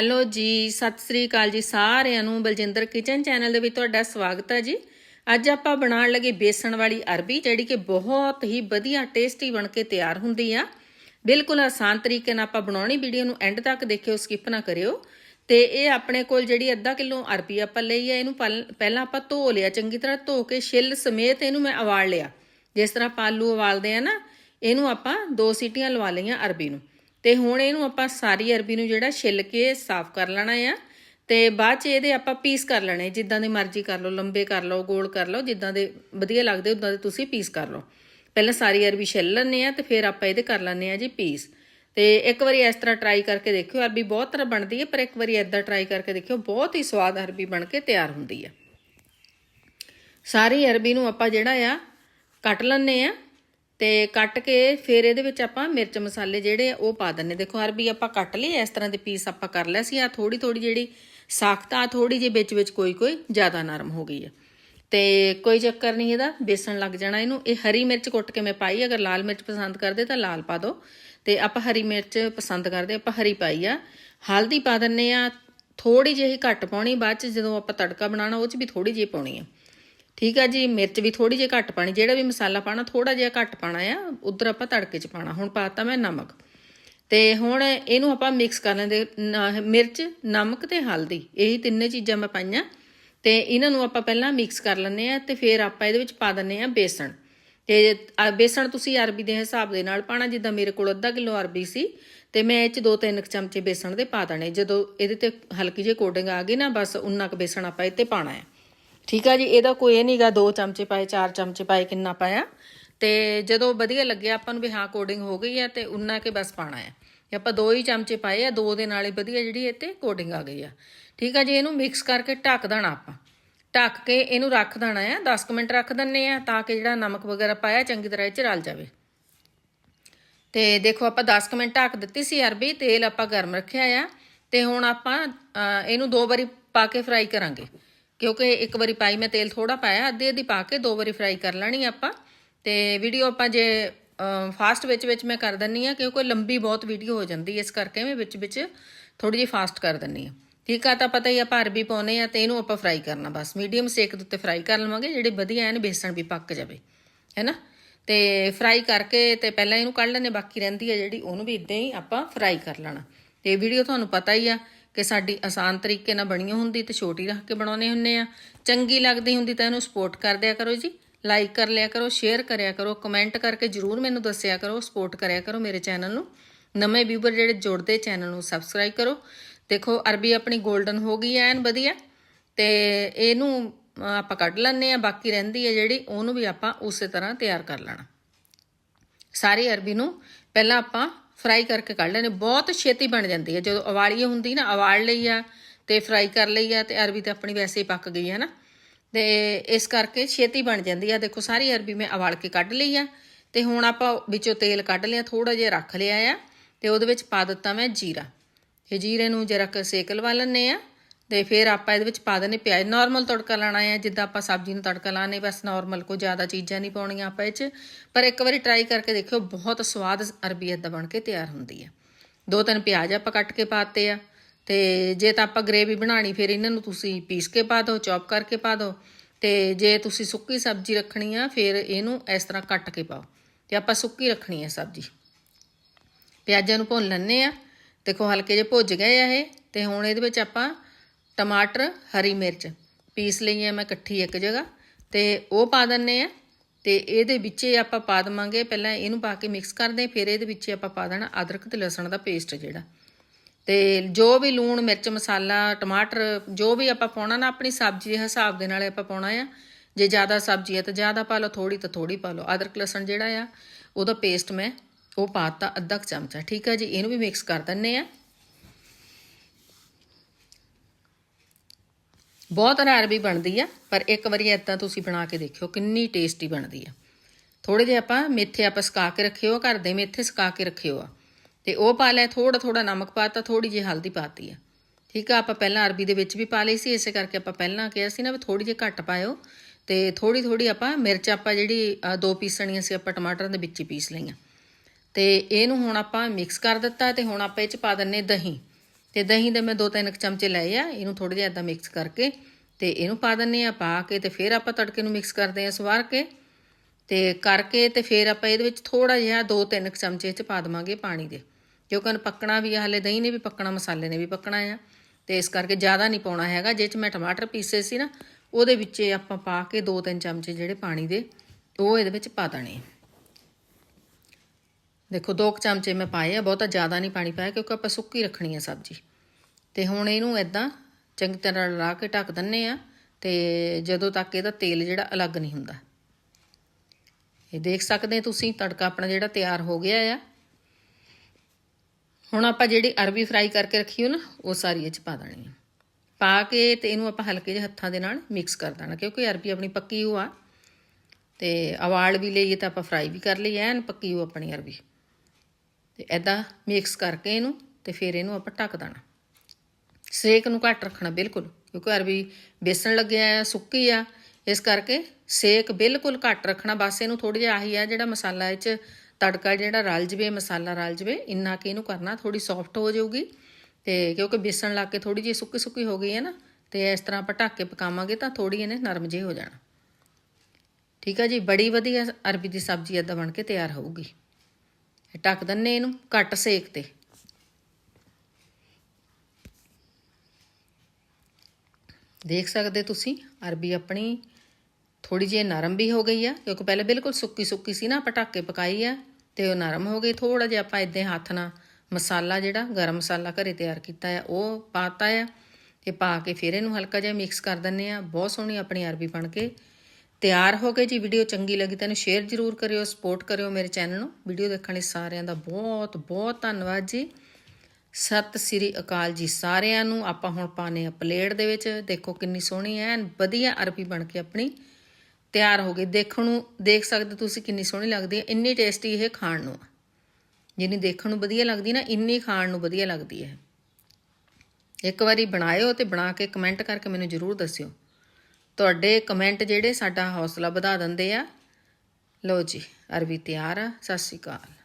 Hello ਜੀ, ਸਤਿ ਸ੍ਰੀ ਅਕਾਲ ਜੀ ਸਾਰਿਆਂ ਨੂੰ। ਬਲਜਿੰਦਰ ਕਿਚਨ ਚੈਨਲ ਦੇ ਵਿੱਚ ਤੁਹਾਡਾ ਸਵਾਗਤ ਹੈ ਜੀ। ਅੱਜ ਆਪਾਂ ਬਣਾਉਣ ਲੱਗੇ ਬੇਸਣ ਵਾਲੀ ਅਰਬੀ, ਜਿਹੜੀ ਕਿ ਬਹੁਤ ਹੀ ਵਧੀਆ ਟੇਸਟੀ ਬਣ ਕੇ ਤਿਆਰ ਹੁੰਦੀ ਆ। ਬਿਲਕੁਲ ਆਸਾਨ ਤਰੀਕੇ ਨਾਲ ਆਪਾਂ ਬਣਾਉਣੀ, ਵੀਡੀਓ ਨੂੰ ਐਂਡ ਤੱਕ ਦੇਖਿਓ ਸਕਿਪ ਨਾ ਕਰਿਓ। ਤੇ ਇਹ ਆਪਣੇ ਕੋਲ ਜਿਹੜੀ ਅੱਧਾ ਕਿਲੋ ਅਰਬੀ ਆਪਾਂ ਲਈ ਆ, ਇਹਨੂੰ ਪਲ- ਪਹਿਲਾਂ ਆਪਾਂ ਧੋ ਲਿਆ, ਚੰਗੀ ਤਰ੍ਹਾਂ ਧੋ ਕੇ ਛਿੱਲ ਸਮੇਤ ਇਹਨੂੰ ਮੈਂ ਉਬਾਲ ਲਿਆ। ਜਿਸ ਤਰ੍ਹਾਂ ਆਪਾਂ ਆਲੂ ਉਬਾਲਦੇ ਆ ਨਾ, ਇਹਨੂੰ ਆਪਾਂ ਦੋ ਸੀਟੀਆਂ ਲਵਾ ਲਈਆਂ ਅਰਬੀ ਨੂੰ। ਤੇ ਹੁਣ ਇਹਨੂੰ ਆਪਾਂ ਸਾਰੀ ਅਰਬੀ ਨੂੰ ਜਿਹੜਾ ਛਿੱਲ ਕੇ ਸਾਫ਼ ਕਰ ਲੈਣਾ ਆ ਤੇ ਬਾਅਦ ਚ ਇਹਦੇ ਆਪਾਂ ਪੀਸ ਕਰ ਲੈਣੇ, ਜਿੱਦਾਂ ਦੇ ਮਰਜ਼ੀ ਕਰ ਲਓ, ਲੰਬੇ ਕਰ ਲਓ, ਗੋਲ ਕਰ ਲਓ, ਜਿੱਦਾਂ ਦੇ ਵਧੀਆ ਲੱਗਦੇ, ਉਦਾਂ ਦੇ ਤੁਸੀਂ ਪੀਸ ਕਰ ਲਓ। ਪਹਿਲਾਂ ਸਾਰੀ ਅਰਬੀ ਛਿੱਲ ਲੈਣੇ ਆ ਤੇ ਫਿਰ ਆਪਾਂ ਇਹਦੇ ਕਰ ਲੈਣੇ ਆ ਜੀ ਪੀਸ। ਤੇ ਇੱਕ ਵਾਰੀ ਇਸ ਤਰ੍ਹਾਂ ਟਰਾਈ ਕਰਕੇ ਦੇਖਿਓ, ਅਰਬੀ ਬਹੁਤ ਤਰ੍ਹਾਂ ਬਣਦੀ ਹੈ ਪਰ ਇੱਕ ਵਾਰੀ ਇਦਾਂ ਟਰਾਈ ਕਰਕੇ ਦੇਖਿਓ, ਬਹੁਤ ਹੀ ਸਵਾਦ ਅਰਬੀ ਬਣ ਕੇ ਤਿਆਰ ਹੁੰਦੀ ਹੈ ਸਾਰੀ ਅਰਬੀ ਨੂੰ ਆਪਾਂ ਜਿਹੜਾ ਆ, ਕੱਟ ਲੈਣੇ ਆ। ਤੇ ਕੱਟ ਕੇ ਫਿਰ ਇਹਦੇ ਵਿੱਚ ਆਪਾਂ ਮਿਰਚ ਮਸਾਲੇ ਜਿਹੜੇ ਉਹ ਪਾ ਦਿੰਨੇ ਦੇਖੋ ਅਰਬੀ ਆਪਾਂ ਕੱਟ ਲਈ ਇਸ ਤਰ੍ਹਾਂ ਦੇ ਪੀਸ ਆਪਾਂ ਕਰ ਲਿਆ ਸੀ। ਆ ਥੋੜੀ ਥੋੜੀ ਜਿਹੜੀ ਸਾਖਤ ਆ ਥੋੜੀ ਜਿਹੀ ਵਿੱਚ ਵਿੱਚ ਕੋਈ ਕੋਈ ਜ਼ਿਆਦਾ ਨਰਮ ਹੋ ਗਈ ਹੈ ਤੇ ਕੋਈ ਚੱਕਰ ਨਹੀਂ ਇਹਦਾ, ਬੇਸਣ ਲੱਗ ਜਾਣਾ ਇਹਨੂੰ। ਇਹ ਹਰੀ ਮਿਰਚ ਕੁੱਟ ਕੇ ਮੈਂ ਪਾਈ ਅਗਰ ਲਾਲ ਮਿਰਚ ਪਸੰਦ ਕਰਦੇ ਤਾਂ ਲਾਲ ਪਾ ਦਿਓ ਤੇ ਆਪਾਂ ਹਰੀ ਮਿਰਚ ਪਸੰਦ ਕਰਦੇ, ਆਪਾਂ ਹਰੀ ਪਾਈ ਆ। ਹਲਦੀ ਪਾ ਦਿੰਨੇ ਆ। ਥੋੜੀ ਜਿਹੀ ਘੱਟ ਪਾਉਣੀ, ਬਾਅਦ ਚ ਜਦੋਂ ਆਪਾਂ ਤੜਕਾ ਬਣਾਉਣਾ, ਉਹ ਚ ਵੀ ਥੋੜੀ ਜਿਹੀ ਪਾਉਣੀ ਆ। ਠੀਕ ਆ ਜੀ, ਮਿਰਚ ਵੀ ਥੋੜੀ ਜਿਹੀ ਘੱਟ ਪਾਣੀ ਜਿਹੜਾ ਵੀ ਮਸਾਲਾ ਪਾਣਾ ਥੋੜਾ ਜਿਹਾ ਘੱਟ ਪਾਣਾ ਆ, ਉਧਰ ਆਪਾਂ ਤੜਕੇ ਚ ਪਾਣਾ ਹੁਣ ਪਾਤਾ ਮੈਂ ਨਮਕ। ਤੇ ਹੁਣ ਇਹਨੂੰ ਆਪਾਂ ਮਿਕਸ ਕਰ ਲੈਂਦੇ ਮਿਰਚ, ਨਮਕ ਤੇ ਹਲਦੀ, ਇਹੀ ਤਿੰਨੇ ਚੀਜ਼ਾਂ ਮੈਂ ਪਾਈਆਂ। ਤੇ ਇਹਨਾਂ ਨੂੰ ਆਪਾਂ ਪਹਿਲਾਂ ਮਿਕਸ ਕਰ ਲੈਂਦੇ ਆ ਤੇ ਫਿਰ ਆਪਾਂ ਇਹਦੇ ਵਿੱਚ ਪਾ ਦਿੰਨੇ ਆ ਬੇਸਣ। ਤੇ ਬੇਸਣ ਤੁਸੀਂ ਅਰਬੀ ਦੇ ਹਿਸਾਬ ਦੇ ਨਾਲ ਪਾਣਾ ਜਿੱਦਾਂ ਮੇਰੇ ਕੋਲ ਅੱਧਾ ਕਿਲੋ ਅਰਬੀ ਸੀ, ਤੇ ਮੈਂ ਇਹ ਚ ਦੋ ਤਿੰਨ ਕੁ ਚਮਚੇ ਬੇਸਣ ਦੇ ਪਾ ਦੇਣੇ, ਜਦੋਂ ਇਹਦੇ ਤੇ ਹਲਕੀ ਜਿਹੀ ਕੋਟਿੰਗ ਆ ਗਈ ਨਾ, ਬਸ ਉਨਾ ਕੁ ਬੇਸਣ ਆਪਾਂ ਇਹ ਤੇ ਪਾਣਾ ਹੈ ਠੀਕ ਆ ਜੀ, ਇਹਦਾ ਕੋਈ ਇਹ ਨਹੀਂਗਾ ਦੋ ਚਮਚੇ ਪਾਏ, ਚਾਰ ਚਮਚੇ ਪਾਏ, ਕਿੰਨਾ ਪਾਇਆ। ਤੇ ਜਦੋਂ ਵਧੀਆ ਲੱਗਿਆ, ਆਪਾਂ ਨੂੰ ਵੀ ਹਾਂ ਕੋਡਿੰਗ ਹੋ ਗਈ ਆ, ਤੇ ਉਨਾ ਕੇ ਬਸ ਪਾਣਾ ਹੈ ਆਪਾਂ ਦੋ ਹੀ ਚਮਚੇ ਪਾਏ ਆ, ਦੋ ਦੇ ਨਾਲ ਹੀ ਵਧੀਆ ਜਿਹੜੀ ਇਹ ਤੇ ਕੋਡਿੰਗ ਆ ਗਈ ਆ। ਠੀਕ ਆ ਜੀ, ਇਹਨੂੰ ਮਿਕਸ ਕਰਕੇ ਢੱਕ ਦੇਣਾ ਆਪਾਂ। ਢੱਕ ਕੇ ਇਹਨੂੰ ਰੱਖ ਦੇਣਾ ਆ 10 ਕੁ ਮਿੰਟ ਰੱਖ ਦਿੰਨੇ ਆ, ਤਾਂ ਕਿ ਜਿਹੜਾ ਨਮਕ ਵਗੈਰਾ ਪਾਇਆ, ਚੰਗੀ ਤਰ੍ਹਾਂ ਇਹ ਚ ਰਲ ਜਾਵੇ। ਤੇ ਦੇਖੋ, ਆਪਾਂ 10 ਕੁ ਮਿੰਟ ਢੱਕ ਦਿੱਤੀ ਸੀ ਅਰਬੀ, ਤੇਲ ਆਪਾਂ ਗਰਮ ਰੱਖਿਆ ਆ। ਤੇ ਹੁਣ ਆਪਾਂ ਇਹਨੂੰ ਦੋ ਵਾਰੀ ਪਾ ਕੇ ਫਰਾਈ ਕਰਾਂਗੇ। ਕਿਉਂਕਿ ਇੱਕ ਵਾਰੀ ਪਾਈ ਮੈਂ ਤੇਲ ਥੋੜਾ ਪਾਇਆ, ਅੱਧੀ ਅੱਧੀ ਪਾ ਕੇ ਦੋ ਵਾਰੀ ਫਰਾਈ ਕਰ ਲੈਣੀ ਆਪਾਂ। ਤੇ ਵੀਡੀਓ ਆਪਾਂ ਜੇ ਫਾਸਟ ਵਿੱਚ ਵਿੱਚ ਮੈਂ ਕਰ ਦਿੰਨੀ ਆ, ਕਿਉਂਕਿ ਲੰਬੀ ਬਹੁਤ ਵੀਡੀਓ ਹੋ ਜਾਂਦੀ ਇਸ ਕਰਕੇ ਮੈਂ ਵਿੱਚ ਵਿੱਚ ਥੋੜੀ ਜਿਹੀ ਫਾਸਟ ਕਰ ਦਿੰਨੀ ਆ। ਠੀਕ ਆ, ਤਾਂ ਪਤਾ ਹੀ ਆ ਆਪਾਂ ਵੀ ਪਾਉਨੇ ਆ ਤੇ ਇਹਨੂੰ ਆਪਾਂ ਫਰਾਈ ਕਰਨਾ ਬਸ। ਮੀਡੀਅਮ ਸੇਕ ਦੇ ਉੱਤੇ ਫਰਾਈ ਕਰ ਲਵਾਂਗੇ, ਜਿਹੜੇ ਵਧੀਆ ਐਨ ਬੇਸਣ ਵੀ ਪੱਕ ਜਾਵੇ, ਹੈਨਾ? ਤੇ ਫਰਾਈ ਕਰਕੇ ਤੇ ਪਹਿਲਾਂ ਇਹਨੂੰ ਕੱਢ ਲੈਣੇ ਬਾਕੀ ਰਹਿੰਦੀ ਆ ਜਿਹੜੀ, ਉਹਨੂੰ ਵੀ ਇਦਾਂ ਹੀ ਆਪਾਂ ਫਰਾਈ ਕਰ ਲੈਣਾ। ਤੇ ਵੀਡੀਓ ਤੁਹਾਨੂੰ ਪਤਾ ਹੀ ਆ ਕਿ ਸਾਡੀ ਆਸਾਨ ਤਰੀਕੇ ਨਾਲ ਬਣੀ ਹੁੰਦੀ ਤੇ ਛੋਟੀ ਰੱਖ ਕੇ ਬਣਾਉਨੇ ਹੁੰਨੇ ਆ। ਚੰਗੀ ਲੱਗਦੀ ਹੁੰਦੀ ਤਾਂ ਇਹਨੂੰ ਸਪੋਰਟ ਕਰ ਦਿਆ ਕਰੋ ਜੀ। ਲਾਈਕ ਕਰ ਲਿਆ ਕਰੋ ਸ਼ੇਅਰ ਕਰਿਆ ਕਰੋ ਕਮੈਂਟ ਕਰਕੇ ਜਰੂਰ ਮੈਨੂੰ ਦੱਸਿਆ ਕਰੋ ਸਪੋਰਟ ਕਰਿਆ ਕਰੋ ਮੇਰੇ ਚੈਨਲ ਨੂੰ। ਨਵੇਂ ਵੀਵਰ ਜਿਹੜੇ ਜੁੜਦੇ ਚੈਨਲ ਨੂੰ ਸਬਸਕ੍ਰਾਈਬ ਕਰੋ। ਦੇਖੋ, ਅਰਬੀ ਆਪਣੀ 골ਡਨ ਹੋ ਗਈ ਐਨ ਵਧੀਆ। ਤੇ ਇਹਨੂੰ ਆਪਾਂ ਕੱਢ ਲੈਣੇ ਆ, ਬਾਕੀ ਰਹਿੰਦੀ ਹੈ ਜਿਹੜੀ, ਉਹਨੂੰ ਵੀ ਆਪਾਂ ਉਸੇ ਤਰ੍ਹਾਂ ਤਿਆਰ ਕਰ ਲੈਣਾ। ਸਾਰੀ ਅਰਬੀ ਨੂੰ ਪਹਿਲਾਂ ਆਪਾਂ ਫਰਾਈ ਕਰਕੇ ਕੱਢ ਲੈਣੇ ਬਹੁਤ ਛੇਤੀ ਬਣ ਜਾਂਦੀ ਹੈ। ਜਦੋਂ ਉਵਾਲੀ ਹੁੰਦੀ ਨਾ ਉਵਾਲ ਲਈ ਆ ਤੇ ਫਰਾਈ ਕਰ ਲਈ ਆ ਤੇ ਅਰਬੀ ਤਾਂ ਆਪਣੀ ਵੈਸੇ ਹੀ ਪੱਕ ਗਈ ਹੈ ਨਾ। ਤੇ ਇਸ ਕਰਕੇ ਛੇਤੀ ਬਣ ਜਾਂਦੀ ਆ। ਦੇਖੋ, ਸਾਰੀ ਅਰਬੀ ਮੈਂ ਉਵਾਲ ਕੇ ਕੱਢ ਲਈ ਆ ਤੇ ਹੁਣ ਆਪਾਂ ਵਿੱਚੋਂ ਤੇਲ ਕੱਢ ਲਿਆ ਥੋੜਾ ਜਿਹਾ ਰੱਖ ਲਿਆ ਆ ਤੇ ਉਹਦੇ ਵਿੱਚ ਪਾ ਦਿੱਤਾ ਮੈਂ ਜੀਰਾ। ਇਹ ਜੀਰੇ ਨੂੰ ਜਰਾ ਕ ਸੇਕ ਲਵਾ ਲੈਣੇ ਆ। ਤੇ ਫਿਰ ਆਪਾਂ ਇਹਦੇ ਵਿੱਚ ਪਾ ਦਨੇ ਪਿਆਜ਼। ਨਾਰਮਲ ਤੜਕਾ ਲਾਣਾ ਹੈ, ਜਿੱਦਾਂ ਆਪਾਂ ਸਬਜ਼ੀ ਨੂੰ ਤੜਕਾ ਲਾਣੇ ਬਸ ਨਾਰਮਲ ਕੋਈ ਜ਼ਿਆਦਾ ਚੀਜ਼ਾਂ ਨਹੀਂ ਪਾਉਣੀਆਂ ਆਪਾਂ ਇਹ 'ਚ। ਪਰ ਇੱਕ ਵਾਰੀ ਟਰਾਈ ਕਰਕੇ ਦੇਖਿਓ, ਬਹੁਤ ਸਵਾਦ ਅਰਬੀਅਤ ਦਾ ਬਣ ਕੇ ਤਿਆਰ ਹੁੰਦੀ ਹੈ। ਦੋ ਤਿੰਨ ਪਿਆਜ਼ ਆਪਾਂ ਕੱਟ ਕੇ ਪਾਤੇ ਆ, ਤੇ ਜੇ ਤਾਂ ਆਪਾਂ ਗ੍ਰੇਵੀ ਬਣਾਣੀ ਫਿਰ ਇਹਨਾਂ ਨੂੰ ਤੁਸੀਂ ਪੀਸ ਕੇ ਪਾ ਦਿਓ ਚੌਪ ਕਰਕੇ ਪਾ ਦਿਓ। ਤੇ ਜੇ ਤੁਸੀਂ ਸੁੱਕੀ ਸਬਜ਼ੀ ਰੱਖਣੀ ਆ, ਫਿਰ ਇਹਨੂੰ ਇਸ ਤਰ੍ਹਾਂ ਕੱਟ ਕੇ ਪਾਓ। ਤੇ ਆਪਾਂ ਸੁੱਕੀ ਰੱਖਣੀ ਆ ਸਬਜ਼ੀ। ਪਿਆਜ਼ਾਂ ਨੂੰ ਭੁੰਨ ਲੈਣੇ ਆ ਦੇਖੋ ਹਲਕੇ ਜਿਹੇ ਭੁੱਜ ਗਏ ਆ ਇਹ, ਤੇ ਹੁਣ ਇਹਦੇ ਵਿੱਚ ਆਪਾਂ ਟਮਾਟਰ, ਹਰੀ ਮਿਰਚ। ਪੀਸ ਲਈ ਹੈ ਮੈਂ ਇਕੱਠੀ ਇੱਕ ਜਗ੍ਹਾ ਤੇ ਉਹ ਪਾ ਦਿੰਨੇ ਆ ਤੇ ਇਹਦੇ ਵਿੱਚ ਆਪਾਂ ਪਾ ਦਵਾਂਗੇ। ਪਹਿਲਾਂ ਇਹਨੂੰ ਪਾ ਕੇ ਮਿਕਸ ਕਰਦੇ ਫਿਰ ਇਹਦੇ ਵਿੱਚ ਆਪਾਂ ਪਾ ਦੇਣਾ ਅਦਰਕ ਤੇ ਲਸਣ ਦਾ ਪੇਸਟ ਜਿਹੜਾ। ਤੇ ਜੋ ਵੀ ਲੂਣ, ਮਿਰਚ, ਮਸਾਲਾ, ਟਮਾਟਰ, ਜੋ ਵੀ ਆਪਾਂ ਪਾਉਣਾ ਨਾ, ਆਪਣੀ ਸਬਜ਼ੀ ਦੇ ਹਿਸਾਬ ਦੇ ਨਾਲ ਆਪਾਂ ਪਾਉਣਾ ਆ। ਜੇ ਜ਼ਿਆਦਾ ਸਬਜ਼ੀ ਹੈ ਤਾਂ ਜ਼ਿਆਦਾ ਪਾ ਲਓ ਥੋੜੀ ਤਾਂ ਥੋੜੀ ਪਾ ਲਓ। ਅਦਰਕ, ਲਸਣ ਜਿਹੜਾ ਆ, ਉਹਦਾ ਪੇਸਟ ਮੈਂ ਉਹ ਪਾਤਾ ਅੱਧਾ ਕੁ ਚਮਚਾ। ਠੀਕ ਹੈ ਜੀ? ਇਹਨੂੰ ਵੀ ਮਿਕਸ ਕਰ ਦਿੰਨੇ ਆ ਬਹੁਤ ਅਰਬੀ ਬਣਦੀ ਆ, ਪਰ ਇੱਕ ਵਾਰੀ ਏਦਾਂ ਤੁਸੀਂ ਬਣਾ ਕੇ ਦੇਖਿਓ, ਕਿੰਨੀ ਟੇਸਟੀ ਬਣਦੀ ਆ। ਥੋੜੇ ਜਿਹਾ ਆਪਾਂ ਮੇਥੇ ਆਪਾਂ ਸੁਕਾ ਕੇ ਰੱਖਿਓ, ਘਰ ਦੇ ਮੇਥੇ ਸੁਕਾ ਕੇ ਰੱਖਿਓ ਆ। ਤੇ ਉਹ ਪਾ ਲੈ ਥੋੜਾ ਥੋੜਾ ਨਮਕ ਪਾਤਾ ਥੋੜੀ ਜਿਹੀ ਹਲਦੀ ਪਾਤੀ ਆ। ਠੀਕ ਆ, ਆਪਾਂ ਪਹਿਲਾਂ ਅਰਬੀ ਦੇ ਵਿੱਚ ਵੀ ਪਾ ਲਈ ਸੀ, ਇਸੇ ਕਰਕੇ ਆਪਾਂ ਪਹਿਲਾਂ ਕਿਹਾ ਸੀ ਨਾ ਵੀ ਥੋੜੀ ਜਿਹੀ ਘੱਟ ਪਾਇਓ। ਤੇ ਥੋੜੀ ਥੋੜੀ ਆਪਾਂ ਮਿਰਚ, ਆਪਾਂ ਜਿਹੜੀ ਦੋ ਪੀਸਣੀਆਂ ਸੀ, ਆਪਾਂ ਟਮਾਟਰਾਂ ਦੇ ਵਿੱਚ ਹੀ ਪੀਸ ਲਈਆਂ। ਤੇ ਇਹਨੂੰ ਹੁਣ ਆਪਾਂ ਮਿਕਸ ਕਰ ਦਿੱਤਾ ਤੇ ਹੁਣ ਆਪਾਂ ਇਹ ਚ ਪਾ ਦਿੰਨੇ ਦਹੀਂ। ਤੇ ਦਹੀਂ ਦੇ ਮੈਂ ਦੋ ਤਿੰਨ ਕੁ ਚਮਚੇ ਲਏ ਆ, ਇਹਨੂੰ ਥੋੜਾ ਜਿਹਾ ਇਦਾਂ ਮਿਕਸ ਕਰਕੇ ਤੇ ਇਹਨੂੰ ਪਾ ਦਿੰਨੇ ਆ, ਪਾ ਕੇ ਤੇ ਫਿਰ ਆਪਾਂ ਤੜਕੇ ਨੂੰ ਮਿਕਸ ਕਰਦੇ ਆ ਸਵਾਰ ਕੇ ਤੇ ਕਰਕੇ ਤੇ ਫਿਰ ਆਪਾਂ ਇਹਦੇ ਵਿੱਚ ਥੋੜਾ ਜਿਹਾ ਦੋ ਤਿੰਨ ਕੁ ਚਮਚੇ ਚ ਪਾ ਦਵਾਂਗੇ ਪਾਣੀ ਦੇ, ਕਿਉਂਕਿ ਇਹਨੂੰ ਪੱਕਣਾ ਵੀ ਆ, ਹਲੇ ਦਹੀਂ ਨੇ ਵੀ ਪੱਕਣਾ, ਮਸਾਲੇ ਨੇ ਵੀ ਪੱਕਣਾ ਆ ਤੇ ਇਸ ਕਰਕੇ ਜ਼ਿਆਦਾ ਨਹੀਂ ਪਾਉਣਾ ਹੈਗਾ, ਜੇ ਚ ਮੈਂ ਟਮਾਟਰ ਪੀਸੇ ਸੀ ਨਾ, ਉਹਦੇ ਵਿੱਚ ਆਪਾਂ ਪਾ ਕੇ ਦੋ ਤਿੰਨ ਚਮਚੇ ਜਿਹੜੇ ਪਾਣੀ ਦੇ, ਉਹ ਇਹਦੇ ਵਿੱਚ ਪਾ ਦੇਣੇ ਆ। ਦੇਖੋ, ਦੋ ਕੁ ਚਮਚੇ ਮੈਂ ਪਾਏ ਆ, ਬਹੁਤਾ ਜ਼ਿਆਦਾ ਨਹੀਂ ਪਾਣੀ ਪਾਇਆ ਕਿਉਂਕਿ ਆਪਾਂ ਸੁੱਕੀ ਰੱਖਣੀ ਆ ਸਬਜ਼ੀ। ਤੇ ਹੁਣ ਇਹਨੂੰ ਐਦਾਂ ਚੰਗੀ ਤਰ੍ਹਾਂ ਲਾ ਕੇ ਢੱਕ ਦਿੰਨੇ ਆ ਤੇ ਜਦੋਂ ਤੱਕ ਇਹਦਾ ਤੇਲ ਜਿਹੜਾ ਅਲੱਗ ਨਹੀਂ ਹੁੰਦਾ। ਇਹ ਦੇਖ ਸਕਦੇ ਤੁਸੀਂ, ਤੜਕਾ ਆਪਣਾ ਜਿਹੜਾ ਤਿਆਰ ਹੋ ਗਿਆ ਆ। ਹੁਣ ਆਪਾਂ ਜਿਹੜੀ ਅਰਬੀ ਫਰਾਈ ਕਰਕੇ ਰੱਖੀ ਹੋ ਨਾ, ਉਹ ਸਾਰੀ ਇਹ ਚ ਪਾ ਦੇਣੀ ਆ। ਪਾ ਕੇ ਤੇ ਇਹਨੂੰ ਆਪਾਂ ਹਲਕੇ ਜਿਹੇ ਹੱਥਾਂ ਦੇ ਨਾਲ ਮਿਕਸ ਕਰ ਦੇਣਾ, ਕਿਉਂਕਿ ਅਰਬੀ ਆਪਣੀ ਪੱਕੀ ਹੋ ਆ। ਤੇ ਅਵਾਲ ਵੀ ਲਈਏ ਤਾਂ ਆਪਾਂ ਫਰਾਈ ਵੀ ਕਰ ਲਈ, ਐਨ ਪੱਕੀ ਹੋ ਆਪਣੀ ਅਰਬੀ। ਤੇ ਐਦਾਂ ਮਿਕਸ ਕਰਕੇ ਇਹਨੂੰ ਤੇ ਫਿਰ ਇਹਨੂੰ ਆਪਾਂ ਢੱਕ ਦੇਣਾ। ਸੇਕ ਨੂੰ ਘੱਟ ਰੱਖਣਾ ਬਿਲਕੁਲ, ਕਿਉਂਕਿ ਅਰਬੀ ਬੇਸਣ ਲੱਗਿਆ ਆ, ਸੁੱਕੀ ਆ, ਇਸ ਕਰਕੇ ਸੇਕ ਬਿਲਕੁਲ ਘੱਟ ਰੱਖਣਾ। ਬਸ ਇਹਨੂੰ ਥੋੜੀ ਜਿਹਾ ਆਹੀ ਆ, ਜਿਹੜਾ ਮਸਾਲਾ ਇਹ ਚ ਤੜਕਾ, ਜਿਹੜਾ ਰਲ ਜਵੇ, ਮਸਾਲਾ ਰਲ ਜਵੇ, ਇੰਨਾ ਕਿ ਇਹਨੂੰ ਕਰਨਾ ਥੋੜੀ ਸੌਫਟ ਹੋ ਜਾਊਗੀ। ਤੇ ਕਿਉਂਕਿ ਬੇਸਣ ਲਾ ਕੇ ਥੋੜੀ ਜਿਹੀ ਸੁੱਕੀ ਸੁੱਕੀ ਹੋ ਗਈ ਹੈ ਨਾ, ਤੇ ਇਸ ਤਰ੍ਹਾਂ ਆਪਾਂ ਢੱਕ ਕੇ ਪਕਾਵਾਂਗੇ ਤਾਂ ਥੋੜੀ ਇਹਨੇ ਨਰਮ ਜਿਹੀ ਹੋ ਜਾਣਾ। ਠੀਕ ਆ ਜੀ? ਬੜੀ ਵਧੀਆ ਅਰਬੀ ਦੀ ਸਬਜ਼ੀ ਏਦਾਂ ਬਣ ਕੇ ਤਿਆਰ ਹੋਊਗੀ। ਇਹ ਢੱਕ ਦਿੰਨੇ ਇਹਨੂੰ ਘੱਟ ਸੇਕ ਤੇ। ਦੇਖ ਸਕਦੇ ਤੁਸੀਂ, ਅਰਬੀ ਆਪਣੀ ਥੋੜੀ ਜਿਹੀ ਨਰਮ ਵੀ ਹੋ ਗਈ ਆ, ਕਿਉਂਕਿ ਪਹਿਲੇ ਬਿਲਕੁਲ ਸੁੱਕੀ ਸੁੱਕੀ ਸੀ ਨਾ, ਆਪਾਂ ਢੱਕ ਕੇ ਪਕਾਈ ਆ, ਤੇ ਉਹ ਨਰਮ ਹੋ ਗਈ। ਥੋੜਾ ਜਿਹਾ ਆਪਾਂ ਇਦਾਂ ਹੱਥ ਨਾਲ ਮਸਾਲਾ ਜਿਹੜਾ, ਗਰਮ ਮਸਾਲਾ ਘਰੇ ਤਿਆਰ ਕੀਤਾ ਆ, ਉਹ ਪਾਤਾ ਆ, ਤੇ ਪਾ ਕੇ ਫਿਰ ਇਹਨੂੰ ਹਲਕਾ ਜਿਹਾ ਮਿਕਸ ਕਰ ਦਿੰਨੇ ਆ। ਬਹੁਤ ਸੋਹਣੀ ਆਪਣੀ ਅਰਬੀ ਬਣ ਕੇ ਤਿਆਰ ਹੋ ਗਏ ਜੀ। ਵੀਡੀਓ ਚੰਗੀ ਲੱਗੀ ਤਾਂ ਸ਼ੇਅਰ ਜ਼ਰੂਰ ਕਰਿਓ ਸਪੋਰਟ ਕਰਿਓ ਮੇਰੇ ਚੈਨਲ ਨੂੰ। ਵੀਡੀਓ ਦੇਖਣ ਲਈ ਸਾਰਿਆਂ ਦਾ ਬਹੁਤ ਬਹੁਤ ਧੰਨਵਾਦ ਜੀ। ਸਤਿ ਸ੍ਰੀ ਅਕਾਲ ਜੀ ਸਾਰਿਆਂ ਨੂੰ। ਆਪਾਂ ਹੁਣ ਪਾਣੇ ਆ ਪਲੇਟ ਦੇ ਵਿੱਚ। ਦੇਖੋ ਕਿੰਨੀ ਸੋਹਣੀ ਐਨ ਵਧੀਆ ਅਰਬੀ ਬਣ ਕੇ ਆਪਣੀ ਤਿਆਰ ਹੋ ਗਈ। ਦੇਖਣ ਨੂੰ, ਦੇਖ ਸਕਦੇ ਤੁਸੀਂ ਕਿੰਨੀ ਸੋਹਣੀ ਲੱਗਦੀ ਹੈ, ਇੰਨੀ ਟੇਸਟੀ ਇਹ ਖਾਣ ਨੂੰ। ਜਿੰਨੀ ਦੇਖਣ ਨੂੰ ਵਧੀਆ ਲੱਗਦੀ ਨਾ, ਇੰਨੀ ਖਾਣ ਨੂੰ ਵਧੀਆ ਲੱਗਦੀ ਹੈ। ਇੱਕ ਵਾਰੀ ਬਣਾਇਓ ਤੇ ਬਣਾ ਕੇ ਕਮੈਂਟ ਕਰਕੇ ਮੈਨੂੰ ਜਰੂਰ ਦੱਸਿਓ। ਤੁਹਾਡੇ ਕਮੈਂਟ ਜਿਹੜੇ ਸਾਡਾ ਹੌਸਲਾ ਵਧਾ ਦਿੰਦੇ ਆ। ਲਓ ਜੀ ਅਰਬੀ ਤਿਆਰ ਆ। ਸਤਿ ਸ਼੍ਰੀ ਅਕਾਲ।